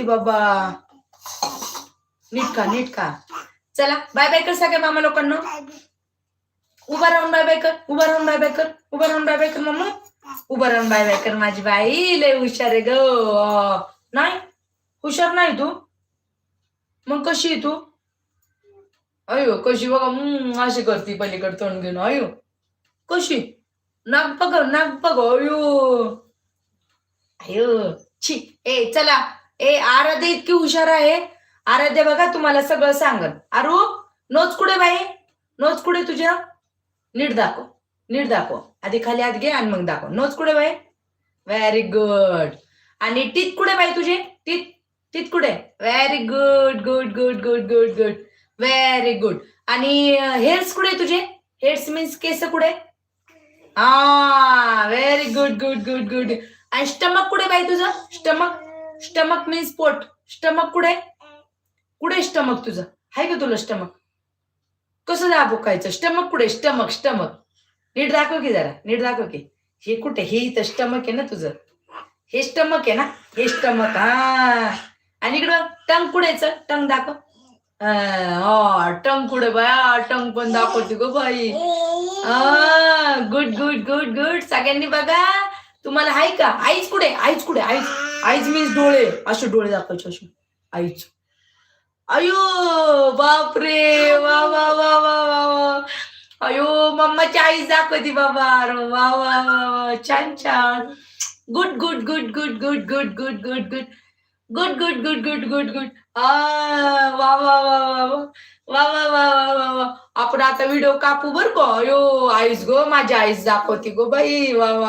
करते बाबा. नीट का नीट का चला बाय बाय कर सगळ्या मामा लोकांना. उभा राहून बाय बाय कर उभा राहून बाय बाय कर उभा राहून बाय बाय कर मम्मा उभा राहून बाय बाय कर माझी बाई लय हुशार आहे ग. नाही हुशार नाही तू. मग कशी आहे तू? अयो कशी बघा हम्म, अशी करते पलीकडे तोंड घेऊन अयो. कशी? नाग बघ नाग बघ अयो. अयो छी ए चला. ए आराध्य इतकी हुशार आहे. आराध्य बघा तुम्हाला सगळं सांगल आरू नोच कुठे बाई? नोच कुठे तुझ्या? नीट दाखव. नीट दाखव. आधी खाली आत घे आणि मग दाखव. नोच कुठे बाई? व्हेरी गुड आणि टीत कुठे बाई तुझे? टीत टीत कुठे? Very good good good good good good very good आणि हेअर्स कुठे तुझे? हेअर्स मीन्स केस कुठे? हा very good good good good आणि स्टमक कुठे बाई तुझं? स्टमक? स्टमक मीन्स पोट स्टमक कुठे? कुठे स्टमक तुझं? आहे का तुला स्टमक कसं दाबुकायचं? स्टमक कुठे? स्टमक स्टमक नीट दाखव की जरा. नीट दाखव की. हे कुठे? हे इथं स्टमक आहे ना तुझं. हे स्टमक आहे ना? हे स्टमक हा. आणि इकडं टंग कुडायचं टंग दाखव. टंग कुठे बाया टंग पण दाखवते go by. Good good good good सगळ्यांनी बघा. तुम्हाला आहे का? आईच कुठे? आईच कुठे? आईच. आईज मीन्स डोळे असे डोळे दाखवायचे असे आईच अयो बापरे वा वा वा वा वा वा अयो मम्माची आईच दाखवती बाबा अरे वा वा वा वा छान छान good good good good good good good good good good good good good good good आ वा वा वा वा वा वा वा वा वा वा आपण आता व्हिडिओ कापू बर का अयो आईस गो माझी आईस दाखवती गो बाई वा वा